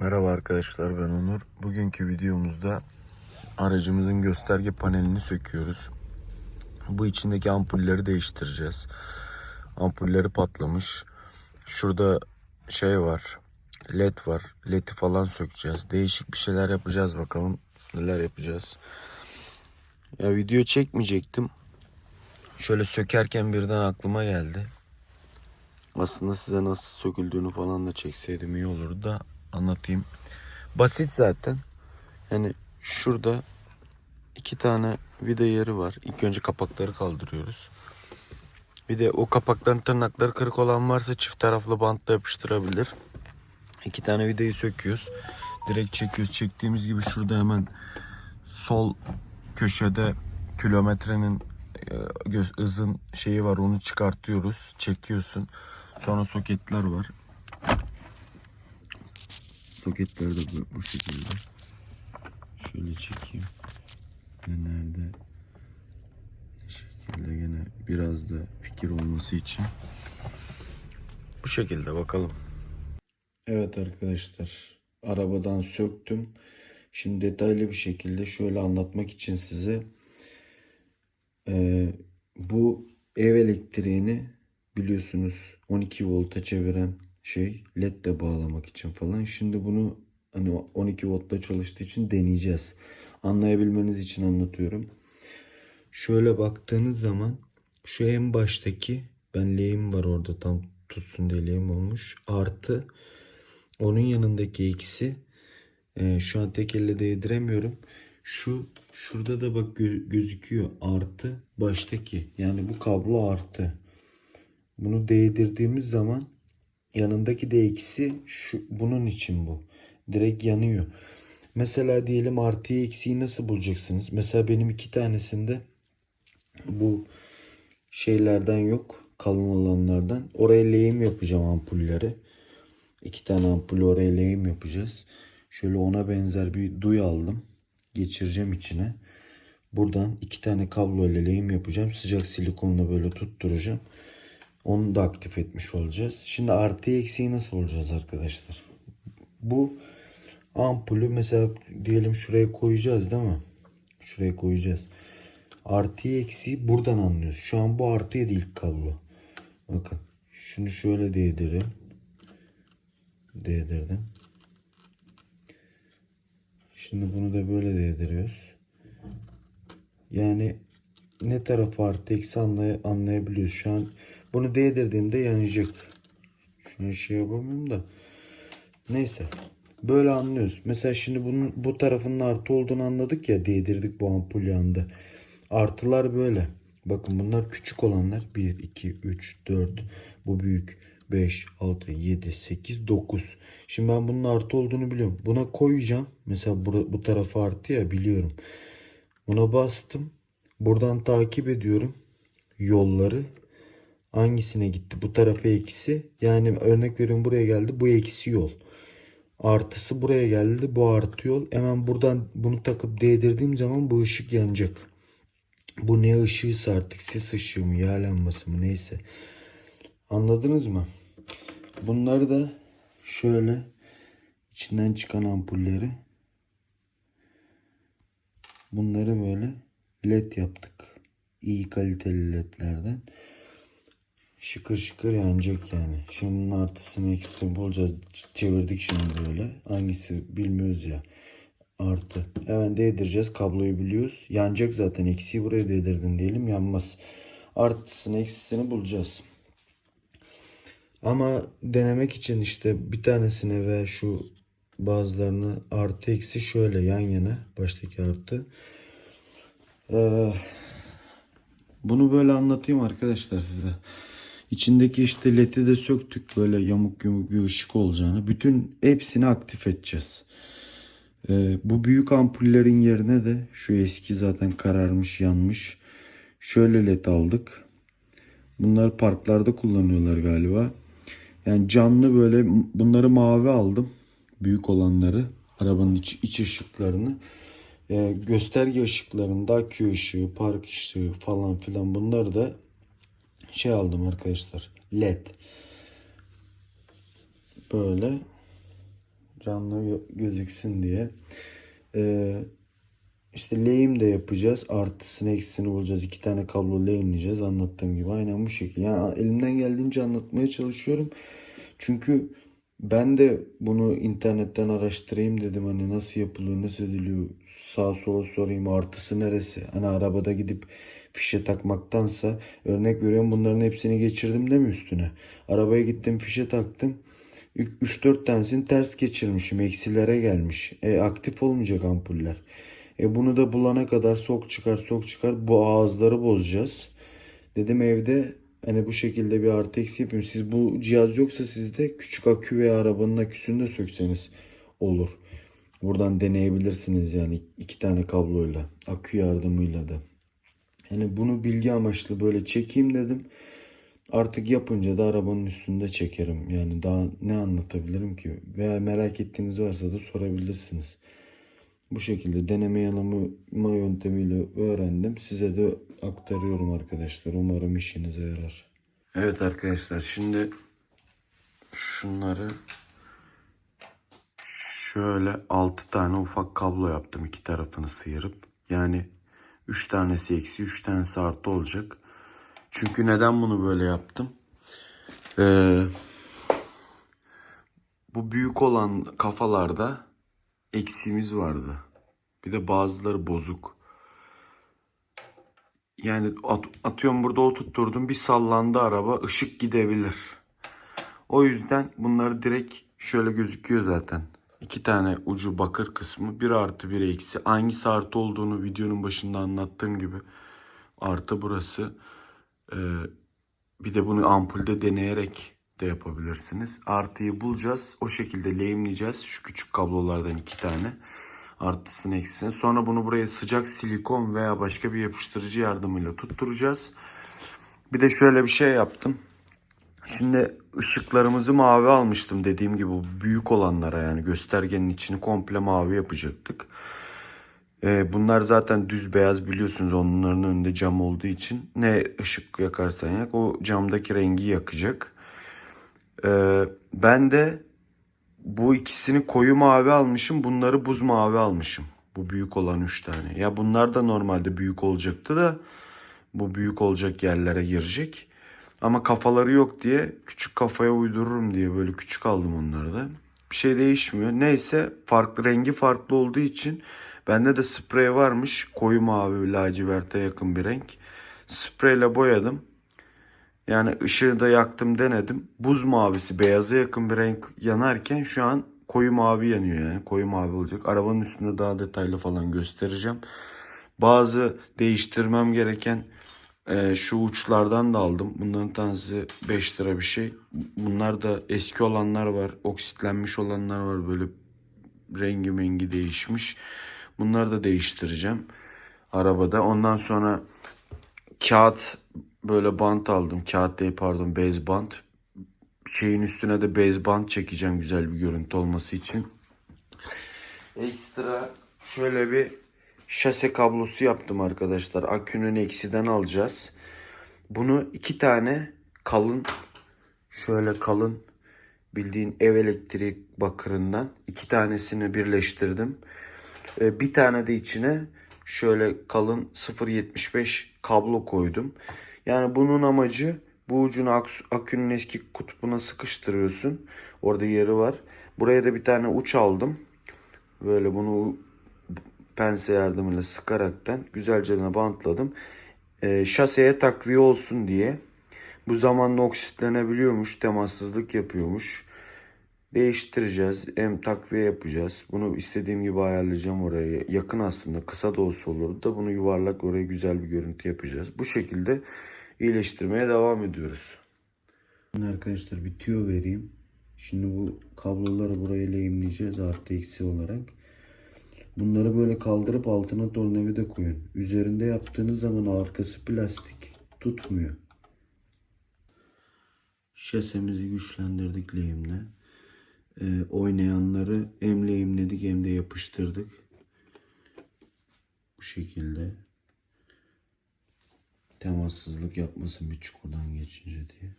Merhaba arkadaşlar ben Onur. Bugünkü videomuzda aracımızın gösterge panelini söküyoruz. Bu içindeki ampulleri değiştireceğiz. Ampulleri patlamış. Şurada şey var. led var. Led'i falan sökeceğiz. Değişik bir şeyler yapacağız bakalım. Neler yapacağız. Ya video çekmeyecektim. Şöyle sökerken birden aklıma geldi. Aslında size nasıl söküldüğünü falan da çekseydim iyi olurdu da anlatayım. Basit zaten. Yani şurada iki tane vida yeri var. İlk önce kapakları kaldırıyoruz. Bir de o kapakların tırnakları kırık olan varsa çift taraflı bantla yapıştırabilir. İki tane vidayı söküyoruz. Direkt çekiyoruz. Çektiğimiz gibi şurada hemen sol köşede kilometrenin e, hızın şeyi var onu çıkartıyoruz. Çekiyorsun. Sonra soketler var. Soketleri de bu, bu şekilde. Şöyle çekeyim. Genelde bu şekilde gene biraz da fikir olması için. Bu şekilde bakalım. Evet arkadaşlar. Arabadan söktüm. Şimdi detaylı bir şekilde şöyle anlatmak için size ee, bu ev elektriğini biliyorsunuz 12 volta çeviren şey ledle bağlamak için falan. Şimdi bunu hani 12 voltta çalıştığı için deneyeceğiz. Anlayabilmeniz için anlatıyorum. Şöyle baktığınız zaman şu en baştaki ben lehim var orada tam tutsun diye lehim olmuş. Artı onun yanındaki eksi ee, şu an tek elle değdiremiyorum. Şu şurada da bak gö- gözüküyor artı baştaki. Yani bu kablo artı. Bunu değdirdiğimiz zaman yanındaki de eksi şu bunun için bu. Direkt yanıyor. Mesela diyelim artıyı eksiği nasıl bulacaksınız? Mesela benim iki tanesinde bu şeylerden yok. Kalın olanlardan. Oraya lehim yapacağım ampulleri. İki tane ampulü oraya lehim yapacağız. Şöyle ona benzer bir duy aldım. Geçireceğim içine. Buradan iki tane kablo ile lehim yapacağım. Sıcak silikonla böyle tutturacağım. Onu da aktif etmiş olacağız. Şimdi artı eksiği nasıl bulacağız arkadaşlar? Bu ampulü mesela diyelim şuraya koyacağız değil mi? Şuraya koyacağız. Artı eksiği buradan anlıyoruz. Şu an bu artıya değil kablo. Bakın. Şunu şöyle değdireyim. Değdirdim. Şimdi bunu da böyle değdiriyoruz. Yani ne tarafı artı eksi anlay anlayabiliyoruz. Şu an bunu değdirdiğimde yanacak. Şunu şey yapamıyorum da. Neyse. Böyle anlıyoruz. Mesela şimdi bunun bu tarafının artı olduğunu anladık ya. Değdirdik bu ampul yandı. Artılar böyle. Bakın bunlar küçük olanlar. 1, 2, 3, 4. Bu büyük. 5, 6, 7, 8, 9. Şimdi ben bunun artı olduğunu biliyorum. Buna koyacağım. Mesela bu, bu tarafa artı ya biliyorum. Buna bastım. Buradan takip ediyorum yolları. Hangisine gitti? Bu tarafa eksi. Yani örnek veriyorum buraya geldi. Bu eksi yol. Artısı buraya geldi. Bu artı yol. Hemen buradan bunu takıp değdirdiğim zaman bu ışık yanacak. Bu ne ışığıysa artık sis ışığı mı yağ lambası mı neyse. Anladınız mı? Bunları da şöyle içinden çıkan ampulleri bunları böyle led yaptık. İyi kaliteli ledlerden. Şıkır şıkır yanacak yani. Şimdi bunun artısını eksisini bulacağız. Çevirdik şimdi böyle. Hangisi bilmiyoruz ya. Artı. Hemen değdireceğiz. Kabloyu biliyoruz. Yanacak zaten. Eksiği buraya değdirdin diyelim. Yanmaz. Artısını eksisini bulacağız. Ama denemek için işte bir tanesine veya şu bazılarını artı eksi şöyle yan yana baştaki artı. Ee, bunu böyle anlatayım arkadaşlar size. İçindeki işte ledi de söktük böyle yamuk yumuk bir ışık olacağını. Bütün hepsini aktif edeceğiz. Ee, bu büyük ampullerin yerine de şu eski zaten kararmış yanmış. Şöyle led aldık. Bunlar parklarda kullanıyorlar galiba. Yani canlı böyle bunları mavi aldım. Büyük olanları. Arabanın iç, iç ışıklarını. Ee, gösterge ışıklarında akü ışığı, park ışığı falan filan bunları da şey aldım arkadaşlar. LED. Böyle canlı gözüksün diye. Ee, işte lehim de yapacağız. Artısını eksisini bulacağız. İki tane kablo lehimleyeceğiz. Anlattığım gibi. Aynen bu şekilde. Yani elimden geldiğince anlatmaya çalışıyorum. Çünkü ben de bunu internetten araştırayım dedim. Hani nasıl yapılıyor, nasıl ediliyor. Sağa sola sorayım. Artısı neresi? Hani arabada gidip fişe takmaktansa örnek veriyorum bunların hepsini geçirdim değil mi üstüne? Arabaya gittim fişe taktım. 3-4 tanesini ters geçirmişim. Eksilere gelmiş. E, aktif olmayacak ampuller. E, bunu da bulana kadar sok çıkar sok çıkar bu ağızları bozacağız. Dedim evde hani bu şekilde bir artı eksi yapayım. Siz bu cihaz yoksa sizde küçük akü veya arabanın aküsünü de sökseniz olur. Buradan deneyebilirsiniz yani iki tane kabloyla. Akü yardımıyla da. Yani bunu bilgi amaçlı böyle çekeyim dedim. Artık yapınca da arabanın üstünde çekerim. Yani daha ne anlatabilirim ki? Veya merak ettiğiniz varsa da sorabilirsiniz. Bu şekilde deneme yanılma yöntemiyle öğrendim. Size de aktarıyorum arkadaşlar. Umarım işinize yarar. Evet arkadaşlar şimdi şunları şöyle 6 tane ufak kablo yaptım. iki tarafını sıyırıp. Yani 3 tanesi eksi 3 tanesi artı olacak. Çünkü neden bunu böyle yaptım? Ee, bu büyük olan kafalarda eksiğimiz vardı. Bir de bazıları bozuk. Yani at, atıyorum burada oturtturdum bir sallandı araba ışık gidebilir. O yüzden bunları direkt şöyle gözüküyor zaten. İki tane ucu bakır kısmı bir artı bir eksi. Hangisi artı olduğunu videonun başında anlattığım gibi. Artı burası. Ee, bir de bunu ampulde deneyerek de yapabilirsiniz. Artıyı bulacağız. O şekilde lehimleyeceğiz. Şu küçük kablolardan iki tane. Artısını eksisini. Sonra bunu buraya sıcak silikon veya başka bir yapıştırıcı yardımıyla tutturacağız. Bir de şöyle bir şey yaptım. Şimdi ışıklarımızı mavi almıştım dediğim gibi bu büyük olanlara yani göstergenin içini komple mavi yapacaktık. Ee, bunlar zaten düz beyaz biliyorsunuz onların önünde cam olduğu için ne ışık yakarsan yak o camdaki rengi yakacak. Ee, ben de bu ikisini koyu mavi almışım bunları buz mavi almışım. Bu büyük olan 3 tane. Ya bunlar da normalde büyük olacaktı da bu büyük olacak yerlere girecek. Ama kafaları yok diye küçük kafaya uydururum diye böyle küçük aldım onları da. Bir şey değişmiyor. Neyse farklı rengi farklı olduğu için bende de sprey varmış. Koyu mavi laciverte yakın bir renk. Spreyle boyadım. Yani ışığı da yaktım denedim. Buz mavisi beyaza yakın bir renk yanarken şu an koyu mavi yanıyor yani. Koyu mavi olacak. Arabanın üstünde daha detaylı falan göstereceğim. Bazı değiştirmem gereken ee, şu uçlardan da aldım. Bunların tanesi 5 lira bir şey. Bunlar da eski olanlar var. Oksitlenmiş olanlar var. Böyle rengi mengi değişmiş. Bunları da değiştireceğim. Arabada. Ondan sonra kağıt böyle bant aldım. Kağıt değil pardon bez bant. Şeyin üstüne de bez bant çekeceğim güzel bir görüntü olması için. Ekstra şöyle bir şase kablosu yaptım arkadaşlar. Akünün eksiden alacağız. Bunu iki tane kalın şöyle kalın bildiğin ev elektrik bakırından iki tanesini birleştirdim. Ee, Bir tane de içine şöyle kalın 0.75 kablo koydum. Yani bunun amacı bu ucunu akünün eski kutbuna sıkıştırıyorsun. Orada yeri var. Buraya da bir tane uç aldım. Böyle bunu pense yardımıyla sıkaraktan güzelce bantladım. Ee, şaseye takviye olsun diye. Bu zamanla oksitlenebiliyormuş, temassızlık yapıyormuş. Değiştireceğiz, hem takviye yapacağız. Bunu istediğim gibi ayarlayacağım oraya. Yakın aslında, kısa da olsa olurdu da bunu yuvarlak oraya güzel bir görüntü yapacağız. Bu şekilde iyileştirmeye devam ediyoruz. Arkadaşlar bir tüyo vereyim. Şimdi bu kabloları buraya lehimleyeceğiz artı eksi olarak. Bunları böyle kaldırıp altına tornavida koyun. Üzerinde yaptığınız zaman arkası plastik tutmuyor. Şasemizi güçlendirdik lehimle. Ee, oynayanları hem lehimledik hem de yapıştırdık. Bu şekilde. Temassızlık yapmasın bir çukurdan geçince diye.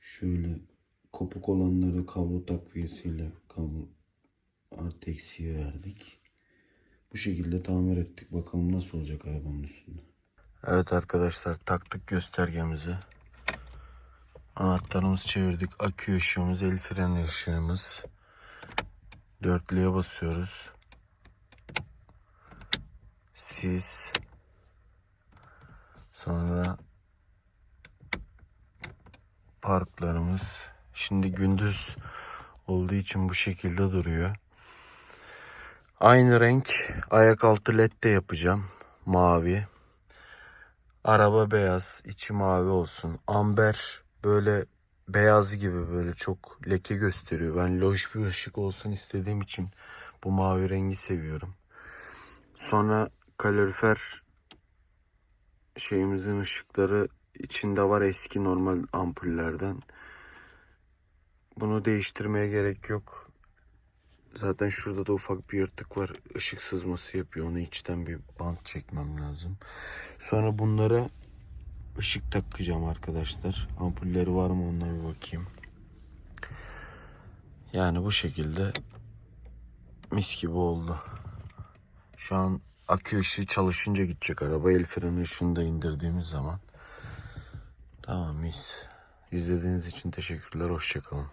Şöyle kopuk olanları kablo takviyesiyle kablo eksiği verdik. Bu şekilde tamir ettik. Bakalım nasıl olacak arabanın üstünde. Evet arkadaşlar taktık göstergemizi. Anahtarımızı çevirdik. Akü ışığımız, el freni ışığımız. Dörtlüye basıyoruz. Sis. Sonra parklarımız. Şimdi gündüz olduğu için bu şekilde duruyor. Aynı renk ayak altı led de yapacağım. Mavi. Araba beyaz, içi mavi olsun. Amber böyle beyaz gibi böyle çok leke gösteriyor. Ben loş bir ışık olsun istediğim için bu mavi rengi seviyorum. Sonra kalorifer şeyimizin ışıkları içinde var eski normal ampullerden. Bunu değiştirmeye gerek yok. Zaten şurada da ufak bir yırtık var. Işık sızması yapıyor. Onu içten bir bant çekmem lazım. Sonra bunlara ışık takacağım arkadaşlar. Ampulleri var mı onlara bir bakayım. Yani bu şekilde mis gibi oldu. Şu an akü ışığı çalışınca gidecek araba. El freni ışığını da indirdiğimiz zaman. Tamam mis. İzlediğiniz için teşekkürler. Hoşçakalın.